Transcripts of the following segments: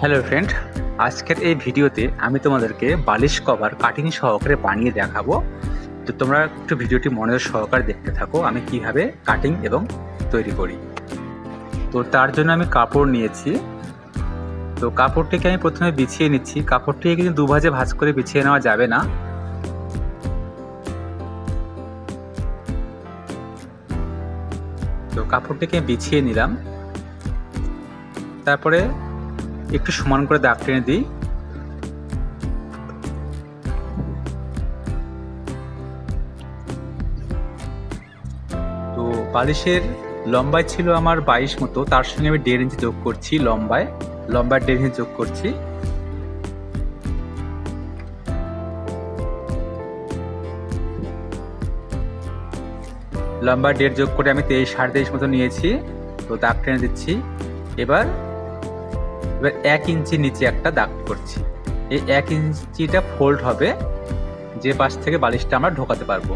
Hello friend আজকের এই ভিডিওতে আমি তোমাদেরকে বালিশ কভার কাটিং সহকারে বানিয়ে দেখাবো। তো তোমরা একটু ভিডিওটি মনোযোগ সহকারে দেখতে থাকো, আমি কীভাবে কাটিং এবং তৈরি করি। তো তার জন্য আমি কাপড় নিয়েছি। তো কাপড়টিকে আমি প্রথমে বিছিয়ে নিচ্ছি। কাপড়টিকে কিন্তু দুভাজে ভাঁজ করে বিছিয়ে নেওয়া যাবে না। তো কাপড়টিকে বিছিয়ে নিলাম। তারপরে একটু সমান করে দাগ টেনে দিই। তো বালিশের লম্বায় ছিল আমার বাইশ মতো, তার সঙ্গে আমি দেড় ইঞ্চি যোগ করছি লম্বায়। লম্বায় দেড় ইঞ্চি যোগ করছি। লম্বা ডেট যোগ করে আমি তেইশ, সাড়ে তেইশ মতো নিয়েছি, তো দাগ টেনে দিচ্ছি। এবার এবার এক ইঞ্চি নিচে একটা দাগ করছি। এই এক ইঞ্চিটা ফোল্ড হবে, যে পাশ থেকে বালিশটা আমরা ঢোকাতে পারব।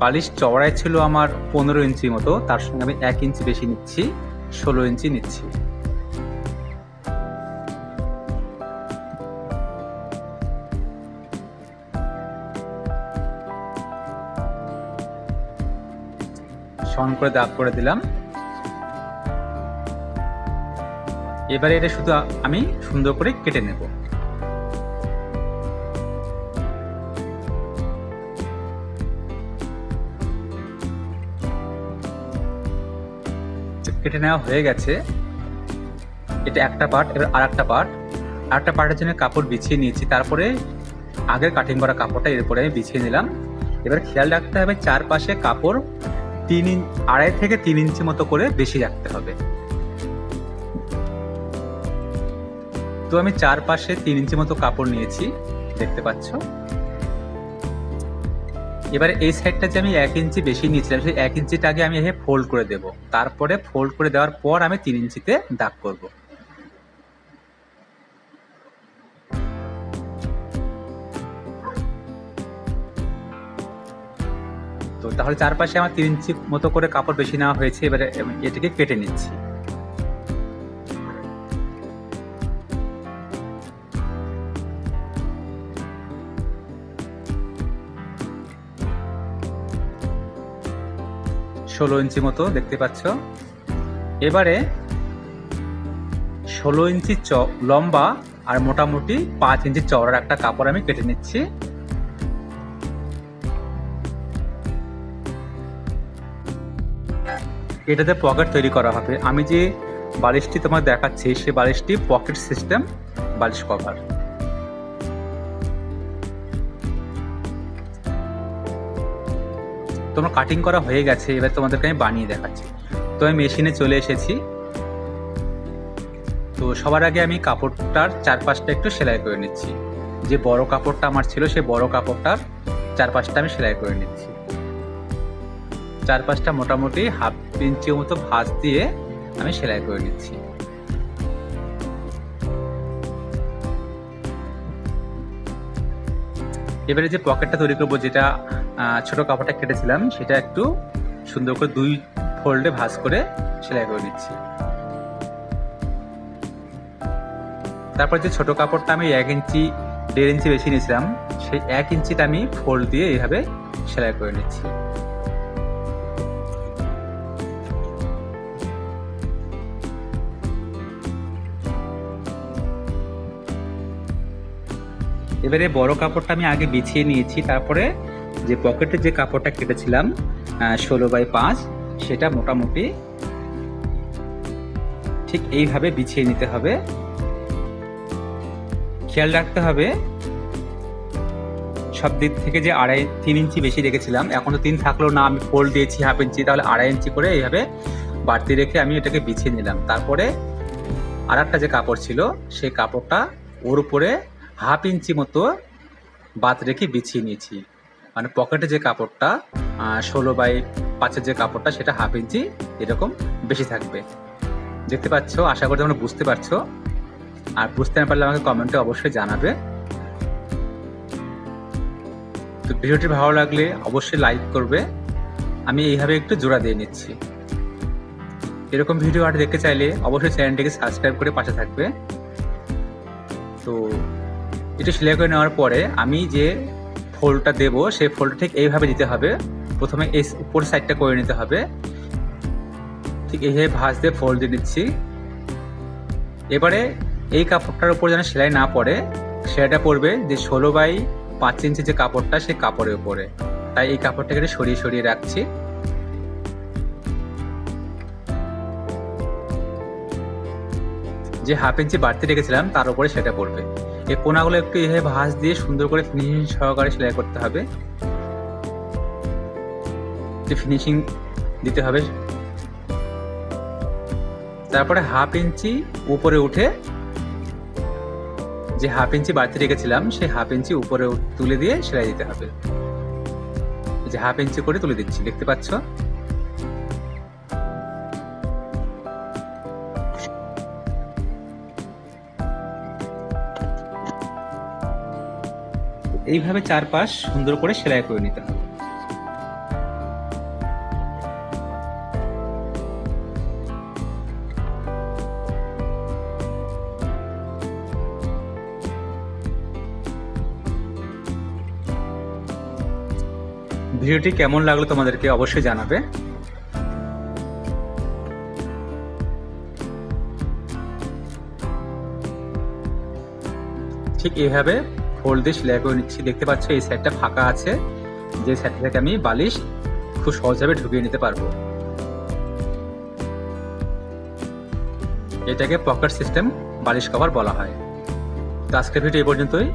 বালিশ চওড়ায় ছিল আমার পনেরো ইঞ্চি মতো, তার সঙ্গে আমি এক ইঞ্চি বেশি নিচ্ছি, ষোলো ইঞ্চি নিচ্ছি। সমান করে দাগ করে দিলাম। এবারে এটা শুধু আমি সুন্দর করে কেটে নেব। কেটে নেওয়া হয়ে গেছে। এটা একটা পার্ট এবার আর একটা পার্ট আর একটা পার্টের জন্য কাপড় বিছিয়ে নিয়েছি। তারপরে আগের কাটিং করা কাপড়টা এরপরে আমি বিছিয়ে নিলাম। এবার খেয়াল রাখতে হবে চারপাশে কাপড় তিন ইঞ্চ আড়াই থেকে তিন ইঞ্চি মতো করে বেশি রাখতে হবে। তো আমি চারপাশে তিন ইঞ্চি মতো কাপড় নিয়েছি, দেখতে পাচ্ছ? এবারে এই সাইডটা যে আমি এক ইঞ্চি বেশি নিয়েছিলাম, সেই এক ইঞ্চিটা আগে আমি এখানে ফোল্ড করে দেব। তারপরে ফোল্ড করে দেওয়ার পর আমি তিন ইঞ্চিতে দাগ করব। তো তাহলে চারপাশে আমার তিন ইঞ্চি মতো করে কাপড় বেশি নেওয়া হয়েছে, এবারে এটাকে কেটে নিচ্ছি। ষোলো ইঞ্চি মতো দেখতে পাচ্ছ। এবারে ষোলো ইঞ্চি চ, লম্বা আর মোটামুটি পাঁচ ইঞ্চি চওড়ার একটা কাপড় আমি কেটে নিচ্ছি। এটাতে পকেট তৈরি করা হবে। আমি যে বালিশটি তোমার দেখাচ্ছি, সে বালিশটি পকেট সিস্টেম বালিশ কভার। তোমার কাটিং করা হয়ে গেছে, এবার তোমাদেরকে আমি বানিয়ে দেখাচ্ছি। তো আমি মেশিনে চলে এসেছি। তো সবার আগে আমি কাপড়টার চারপাশটা একটু সেলাই করে নিচ্ছি। যে বড় কাপড়টা আমার ছিল, সেই বড় কাপড়টার চারপাশটা আমি সেলাই করে নিচ্ছি। চারপাশটা মোটামুটি হাফ ইঞ্চি মতো ভাঁজ দিয়ে আমি সেলাই করে নিচ্ছি। এবারে যে পকেটটা তৈরি করব, যেটা ছোট কাপড়টা কেটেছিলাম, সেটা একটু সুন্দর করে দুই ফোল্ডে ভাঁজ করে সেলাই করে নিচ্ছি। তারপর যে ছোট কাপড়টা আমি এক ইঞ্চি, দেড় ইঞ্চি বেশি নিয়েছিলাম, সেই এক ইঞ্চিটা আমি ফোল্ড দিয়ে এইভাবে সেলাই করে নিচ্ছি। এবারে বড় কাপড়টা আমি আগে বিছিয়ে নিয়েছি, তারপরে যে পকেটে যে কাপড়টা কেটেছিলাম ষোলো বাই পাঁচ, সেটা মোটামুটি ঠিক এইভাবে বিছিয়ে নিতে হবে। খেয়াল রাখতে হবে, সব দিক থেকে যে আড়াই, তিন ইঞ্চি বেশি রেখেছিলাম, এখন তো তিন থাকলেও না আমি ফোল্ড দিয়েছি হাফ ইঞ্চি তাহলে আড়াই ইঞ্চি করে এইভাবে বাড়তি রেখে আমি এটাকে বিছিয়ে নিলাম। তারপরে আর একটা যে কাপড় ছিল, সেই কাপড়টা ওর উপরে হাফ ইঞ্চি মতো বাদ রেখে বিছিয়ে নিয়েছি। মানে পকেটে যে কাপড়টা ষোলো বাই পাঁচের যে কাপড়টা, সেটা হাফ ইঞ্চি এরকম বেশি থাকবে। দেখতে পাচ্ছ? আশা করি তোমরা বুঝতে পারছ। আর বুঝতে না পারলে আমাকে কমেন্টে অবশ্যই জানাবে। তো ভিডিওটি ভালো লাগলে অবশ্যই লাইক করবে। আমি এইভাবে একটু জোড়া দিয়ে নিচ্ছি। এরকম ভিডিও আর দেখতে চাইলে অবশ্যই চ্যানেলটিকে সাবস্ক্রাইব করে পাশে থাকবে। তো এটা সেলাই করে নেওয়ার পরে আমি যে ফোল্ডটা দেব, সেই ফোল্ডটা ঠিক এইভাবে দিতে হবে। প্রথমে এই উপর সাইডটা করে নিতে হবে। ঠিক এইভাবে ভাঁজ দিয়ে ফোল্ড দিয়ে নিচ্ছি। এবারে এই কাপড়টার উপর যেন সেলাই না পড়ে, সেলাইটা পড়বে যে ষোলো বাই পাঁচ ইঞ্চি যে কাপড়টা, সেই কাপড়ের উপরে। তাই এই কাপড়টাকে সরিয়ে সরিয়ে রাখছি। যে হাফ ইঞ্চি বাড়তি রেখেছিলাম, তার উপরে সেটা পড়বে এই কোনাগুলো একটু এভাবে ভাঁজ দিয়ে সুন্দর করে ফিনিশিং সহকারে সেলাই করতে হবে। ফিনিশিং দিতে হবে। তারপরে হাফ ইঞ্চি উপরে উঠে যে হাফ ইঞ্চি বাড়তি রেখেছিলাম, সেই হাফ ইঞ্চি উপরে তুলে দিয়ে সেলাই দিতে হবে। যে হাফ ইঞ্চি করে তুলে দিচ্ছি, দেখতে পাচ্ছ? এইভাবে চারপাশ সুন্দর করে সেলাই করে নিতে হবে। ভিডিওটি কেমন লাগল তোমাদেরকে অবশ্যই জানাবে। ঠিক এইভাবে ফোল্ড দিয়ে করে নিচ্ছি। দেখতে পাচ্ছ, এই সাইডটা ফাঁকা আছে। যে সাইড থেকে আমি বালিশ খুব সহজভাবে ঢুকিয়ে নিতে পারব। এটাকে পকেট সিস্টেম বালিশ কভার বলা হয়। তো আজকের ভিডিও এই পর্যন্তই।